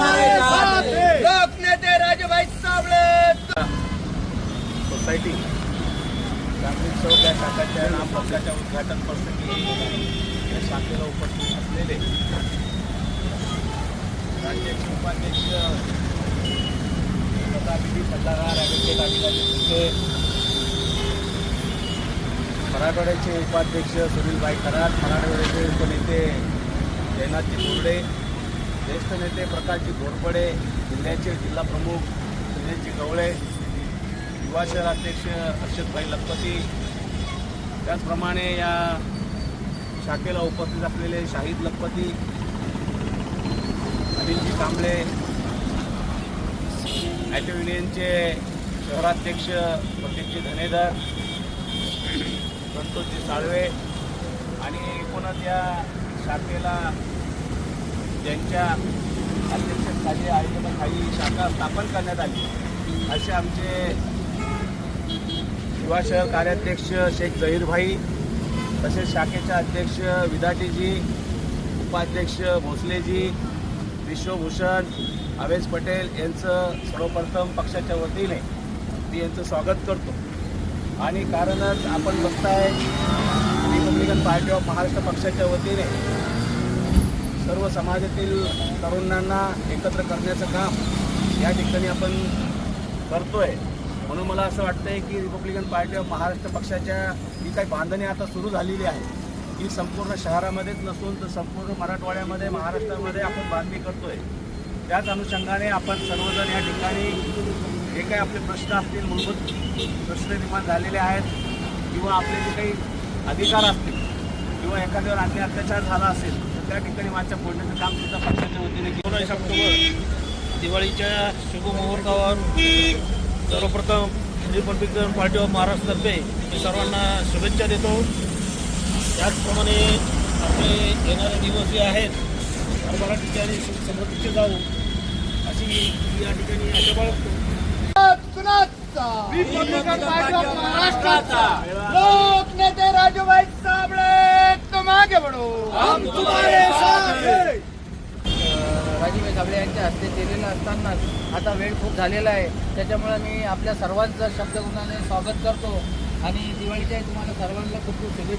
हम तुम्हारे साथ हैं. लोकनेते राजूभाई साबळे सोसायटी ग्रामीण चौक या शाखाच्या नामपत्राच्या उद्घाटन प्रसंगी या शाखेला उपस्थित असलेले राज्याचे उपाध्यक्ष तथा विधी सल्लागार ॲडव्होकेट अभिलाषी शिंदे मराठवाड्याचे उपाध्यक्ष सुनीलभाई कराड मराठवाड्याचे उपनेते जयनाथजी बोर्डे ज्येष्ठ नेते प्रकाशजी घोरपडे जिल्ह्याचे जिल्हा प्रमुख सुनीलजी गवळे युवा शहर अध्यक्ष हर्षदभाई लखपती. त्याचप्रमाणे या शाखेला उपस्थित असलेले शाहिद लखपती अनिलजी कांबळे ॲटो युनियनचे शहराध्यक्ष प्रतीकजी धनेधर संतोषजी साळवे आणि एकूणच या शाखेला ज्यांच्या अध्यक्षतेखाली काही शाखा स्थापन करण्यात आली. असे आमचे युवा शहर कार्याध्यक्ष शेख जहीरभाई तसेच शाखेचे अध्यक्ष विधाटीजी उपाध्यक्ष भोसलेजी विश्वभूषण अवेश पटेल यांचं सर्वप्रथम पक्षाच्या वतीने मी यांचं स्वागत करतो. आणि कारणच आपण बघताय रिपब्लिकन पार्टी ऑफ महाराष्ट्र पक्षाच्या वतीने सर्व समाजातील तरुणांना एकत्र करण्याचं काम या ठिकाणी आपण करतोय. म्हणून मला असं वाटतंय की रिपब्लिकन पार्टी ऑफ महाराष्ट्र पक्षाच्या जी काही बांधणी आता सुरू झालेली आहे. ही संपूर्ण शहरामध्येच नसून तर संपूर्ण मराठवाड्यामध्ये महाराष्ट्रामध्ये आपण बांधणी करतोय. त्याच अनुषंगाने आपण सर्वजण या ठिकाणी जे काही आपले प्रश्न असतील मूलभूत प्रश्न निर्माण झालेले आहेत किंवा आपले जे काही अधिकार असतील किंवा एखाद्यावर अन्य अत्याचार झाला असेल त्या ठिकाणी माझ्या फोडण्याचं काम सुद्धा पक्षाच्या वतीने केलं. एकोणीस ऑक्टोबर दिवाळीच्या शुभमुहूर्तावर सर्वप्रथम रिपब्लिकन पार्टी ऑफ महाराष्ट्रतर्फे मी सर्वांना शुभेच्छा देतो. त्याचप्रमाणे आपले येणारे दिवस जे आहेत मराठीचे आणि समृद्धीचे जाऊ अशी या ठिकाणी आशा बाळगतो. कुणाचा रिपब्लिकन पार्टी ऑफ महाराष्ट्राचा. लोकनेते राजूभाई साबळे तुम आगे बढ़ो हम तुम्हारे साथ. कांबळे यांच्या हस्ते केलेलं असतानाच आता वेळ खूप झालेला आहे. त्याच्यामुळे मी आपल्या सर्वांचं शब्दगुणाने स्वागत करतो आणि दिवाळीच्या तुम्हाला सर्वांना खूप खूप शुभेच्छा.